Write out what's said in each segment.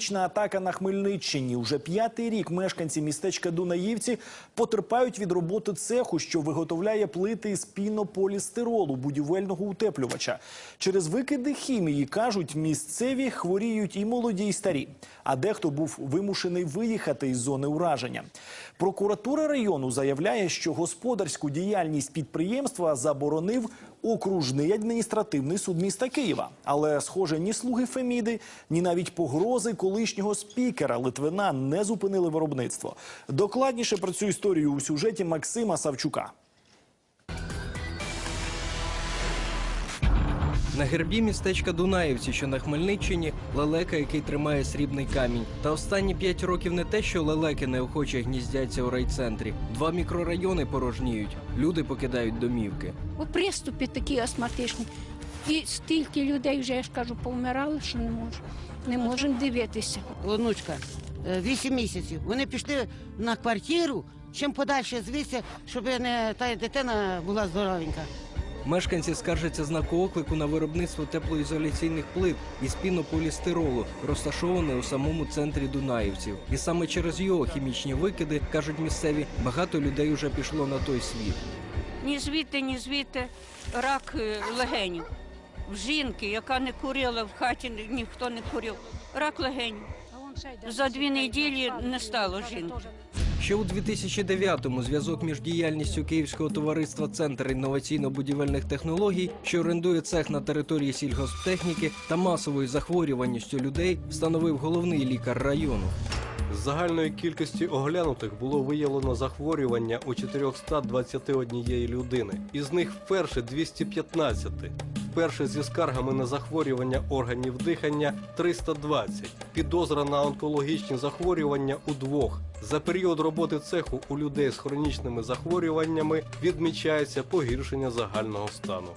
Чна атака на Хмельниччині. Уже п'ятий рік мешканці містечка Дунаївці потерпають від роботи цеху, що виготовляє плити з пінополістиролу будівельного утеплювача. Через викиди хімії кажуть, місцеві хворіють і молоді, і старі. А дехто був вимушений виїхати із зони ураження. Прокуратура району заявляє, що господарську діяльність підприємства заборонив окружний адміністративний суд міста Києва. Але, схоже, ні слуги Феміди, ні навіть погрози колишнього спікера Литвина не зупинили виробництво. Докладніше про цю історію у сюжеті Максима Савчука. На гербі містечка Дунаївці, що на Хмельниччині, лелека, який тримає срібний камінь. Та останні п'ять років не те, що лелеки неохоче гніздяться у райцентрі. Два мікрорайони порожніють. Люди покидають домівки. От приступи такі астматичні. І стільки людей вже, я ж кажу, повмирали, що не можу. Не можемо дивитися. онучка, е, 8 місяців. Вони пішли на квартиру, чим подальше звідси, щоб не та дитина була здоровенька. Мешканці скаржаться знаку оклику на виробництво теплоізоляційних плит із пінополістиролу, розташований у самому центрі Дунаївців. І саме через його хімічні викиди, кажуть місцеві, багато людей уже пішло на той світ. ні звідти, ні звідти рак е, легенів. В жінки, яка не курила в хаті, ніхто не курив. Рак легенів. За дві неділі не стало жінки. Ще у 2009-му зв'язок між діяльністю Київського товариства Центр інноваційно-будівельних технологій, що орендує цех на території сільгосптехніки, та масовою захворюваністю людей встановив головний лікар району. З загальної кількості оглянутих було виявлено захворювання у 421 людини. Із них вперше 215. Вперше зі скаргами на захворювання органів дихання 320. Підозра на онкологічні захворювання у двох. За період роботи цеху у людей з хронічними захворюваннями відмічається погіршення загального стану.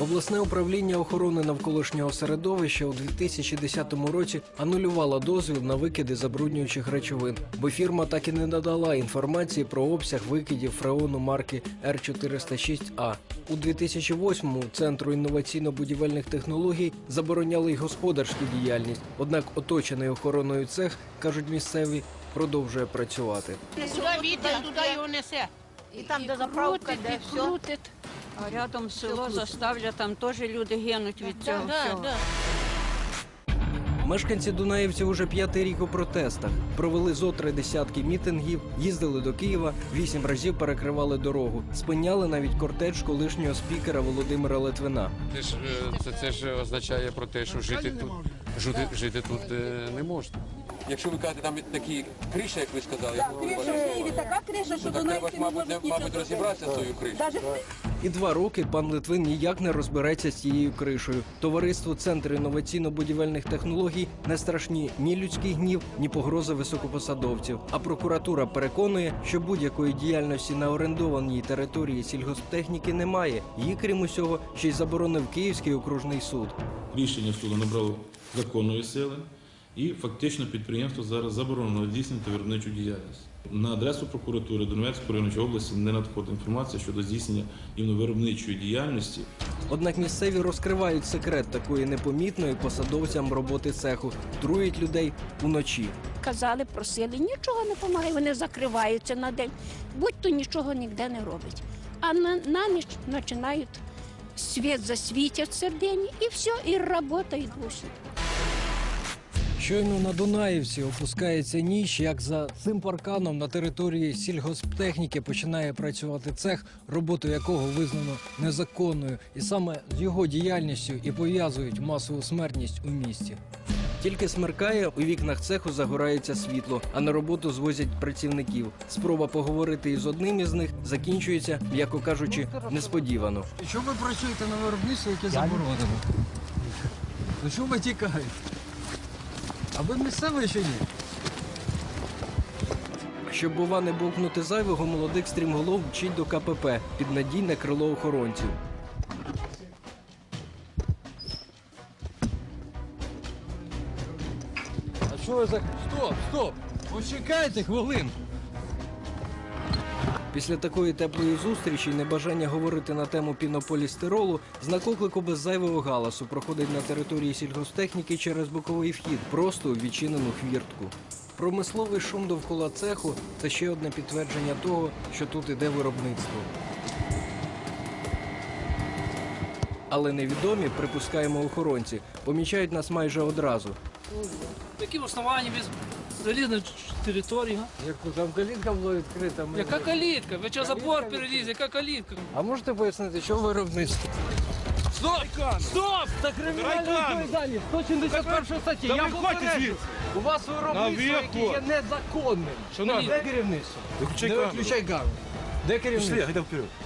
Обласне управління охорони навколишнього середовища у 2010 році анулювало дозвіл на викиди забруднюючих речовин, бо фірма так і не надала інформації про обсяг викидів фреону марки Р406А. У 2008-му центру інноваційно-будівельних технологій забороняли й господарську діяльність. Однак оточений охороною цех, кажуть місцеві, продовжує працювати. Сюди вітер, туди його несе. І там, де заправка, де все. Крутить. А рядом село заставля, там теж люди гинуть від цього всього. Мешканці Дунаївців уже п'ятий рік у протестах. Провели зо три десятки мітингів, їздили до Києва, вісім разів перекривали дорогу, спиняли навіть кортеж колишнього спікера Володимира Литвина. Це ж, е, це, це ж означає про те, що жити тут, жити, жити тут е, не можна. Якщо ви кажете, там такі криші, як ви сказали, як ви Криша в Києві така криша, що так треба ж, не мабуть, можуть не- нічого мабуть, розібратися з тою кришею. Даже І два роки пан Литвин ніяк не розбереться з цією кришою. Товариство Центр інноваційно-будівельних технологій не страшні ні людський гнів, ні погрози високопосадовців. А прокуратура переконує, що будь-якої діяльності на орендованій території сільгосптехніки немає. Її, крім усього, ще й заборонив Київський окружний суд. Рішення суду набрало законної сили, і фактично підприємство зараз заборонено здійснювати виробничу діяльність. На адресу прокуратури Донецької районної області не надходить інформація щодо здійснення іменно виробничої діяльності Однак місцеві розкривають секрет такої непомітної посадовцям роботи цеху, труять людей уночі. Казали, просили, нічого не допомагає, вони закриваються на день. Будь-то нічого ніде не робить. А на, на ніч починають світ засвітять в середині і все, і робота і душі. Щойно на Дунаївці опускається ніч, як за цим парканом на території сільгосптехніки починає працювати цех, роботу якого визнано незаконною, і саме з його діяльністю і пов'язують масову смертність у місті. Тільки смеркає, у вікнах цеху загорається світло, а на роботу звозять працівників. Спроба поговорити із одним із них закінчується, м'яко кажучи, несподівано. Чому ви працюєте на виробництві, яке заборонено? Ну чому ви тікаєте? А ви місцевий чи ні? Щоб, бува, не бовкнути зайвого, молодик стрімголов вчить до КПП під надійне крило охоронців. А що ви за. Стоп, стоп! Почекайте хвилинку. Після такої теплої зустрічі і небажання говорити на тему пінополістиролу, знак оклику без зайвого галасу проходить на території сільгостехніки через боковий вхід, просто у відчинену хвіртку. Промисловий шум довкола цеху це ще одне підтвердження того, що тут іде виробництво. Але невідомі, припускаємо охоронці, помічають нас майже одразу. Яким основанням без залізної територія. Яку там калітка була відкрита. Яка калітка? Ви що забор переліз? Яка калітка? А можете пояснити, що виробництво? Стоп! Стоп! Та кримінальна відповідальність 171 статті. Я попереджу. У вас виробництво, яке є незаконним. Що надо? Де керівництво? Не виключай камеру. Де керівництво?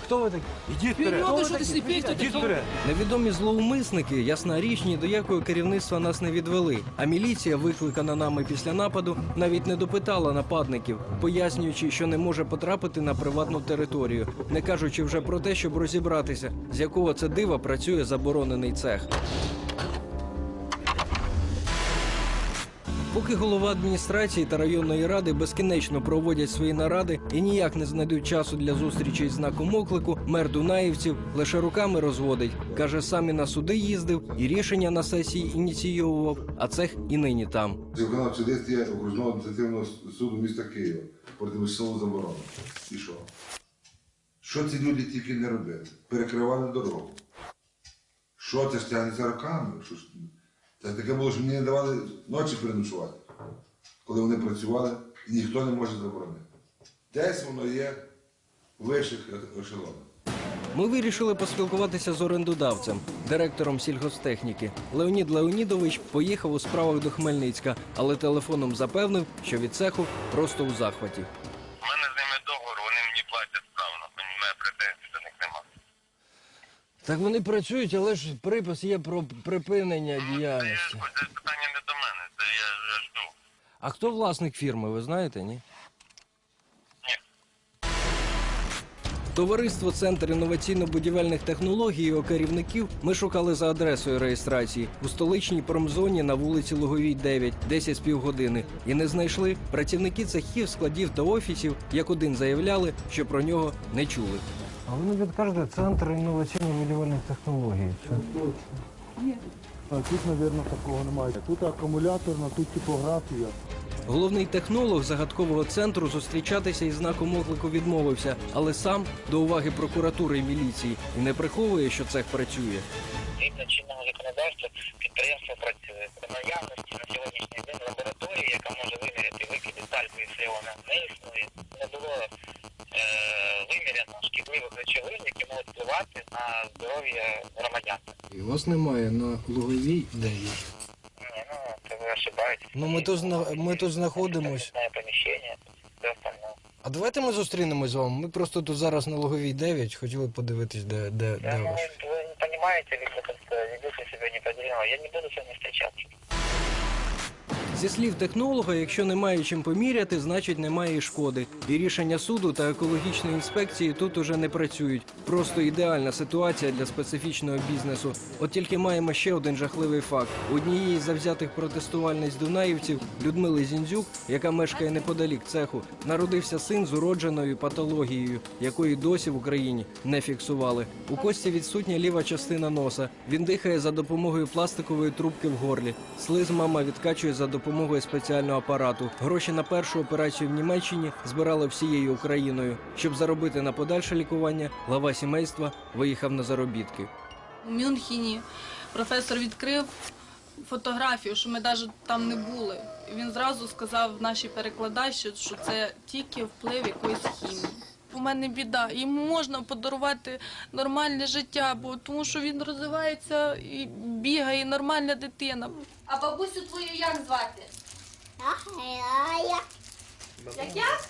Хто ви такі? Вперед, що ти сліпий, хто ти? Невідомі злоумисники, ясна річ, ні до якого керівництва нас не відвели. А міліція, викликана нами після нападу, навіть не допитала нападників, пояснюючи, що не може потрапити на приватну територію, не кажучи вже про те, щоб розібратися, з якого це дива працює заборонений цех. Поки голова адміністрації та районної ради безкінечно проводять свої наради і ніяк не знайдуть часу для зустрічей з знаком оклику, мер Дунаївців лише руками розводить. Каже, сам і на суди їздив, і рішення на сесії ініційовував, а цех і нині там. Виконавче дійстві окружного адміністративного суду міста Києва проти веселу заборону. І що? Що ці люди тільки не робили? Перекривали дорогу. Що це ж тягнеться роками? Що? Це таке було, що мені не давали ночі переночувати, коли вони працювали, і ніхто не може заборонити. Десь воно є в вищих ешелонах. Ми вирішили поспілкуватися з орендодавцем, директором сільгостехніки. Леонід Леонідович поїхав у справах до Хмельницька, але телефоном запевнив, що від цеху просто у захваті. У мене з ними договор, вони мені платять справно, мені мене претензій до них нема. Так вони працюють, але ж припис є про припинення Це, це питання не до мене, це я, я жду. А хто власник фірми, ви знаєте, ні? Ні. Товариство Центр інноваційно-будівельних технологій його керівників ми шукали за адресою реєстрації у столичній промзоні на вулиці Луговій 9, 10 з півгодини. І не знайшли. Працівники цехів, складів та офісів як один заявляли, що про нього не чули. А ви не підкажете Центр інноваційно-будівельних технологій. А тут, мабуть, такого немає. Тут акумуляторна, тут типографія. Головний технолог загадкового центру зустрічатися із знаком оклику відмовився, але сам до уваги прокуратури і міліції і не приховує, що цех працює. Згідно чинного законодавства підприємство працює. При наявності на сьогоднішній день лабораторії, яка може виміряти викиди тальку і фреона, не існує. Не було е, виміряно шкідливих речовин, які можуть впливати на здоров'я громадян. І вас немає на Луговій 9. Ні, ну, це ви ошибаєтесь. Ну, ми тут зна- ми тут знаходимось. Це поміщення, все остальне. А давайте ми зустрінемось з вами. Ми просто тут зараз на Луговій 9, хотіли подивитись, де, де, Да, де ну, ваш. вы не понимаете, или как-то ведете себя неподелимо. Я не буду с вами встречаться. Зі слів технолога, якщо немає чим поміряти, значить немає і шкоди. І рішення суду та екологічної інспекції тут уже не працюють. Просто ідеальна ситуація для специфічного бізнесу. От тільки маємо ще один жахливий факт: однієї з завзятих протестувальниць дунаївців Людмили Зіндзюк, яка мешкає неподалік цеху, народився син з уродженою патологією, якої досі в Україні не фіксували. У Кості відсутня ліва частина носа. Він дихає за допомогою пластикової трубки в горлі. Слиз мама відкачує за допомогою спеціального апарату. Гроші на першу операцію в Німеччині збирали всією Україною. Щоб заробити на подальше лікування, глава сімейства виїхав на заробітки. У Мюнхені професор відкрив фотографію, що ми навіть там не були. Він зразу сказав нашій перекладачі, що це тільки вплив якоїсь хімії. У мене біда, йому можна подарувати нормальне життя, бо тому що він розвивається і бігає, і нормальна дитина. А бабусю твою як звати? Як як?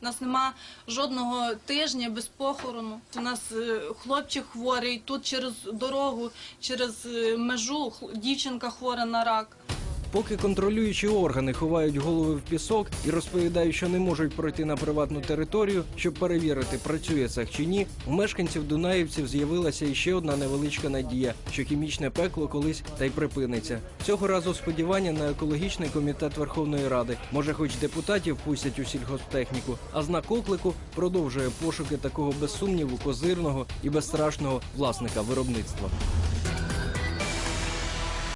У нас нема жодного тижня без похорону. У нас е, хлопчик хворий, тут через дорогу, через е, межу дівчинка хвора на рак. Поки контролюючі органи ховають голови в пісок і розповідають, що не можуть пройти на приватну територію, щоб перевірити, працює цех чи ні, у мешканців Дунаївців з'явилася іще одна невеличка надія, що хімічне пекло колись та й припиниться. Цього разу сподівання на екологічний комітет Верховної Ради. Може, хоч депутатів пустять у сільгосптехніку, а знак оклику продовжує пошуки такого без сумніву козирного і безстрашного власника виробництва.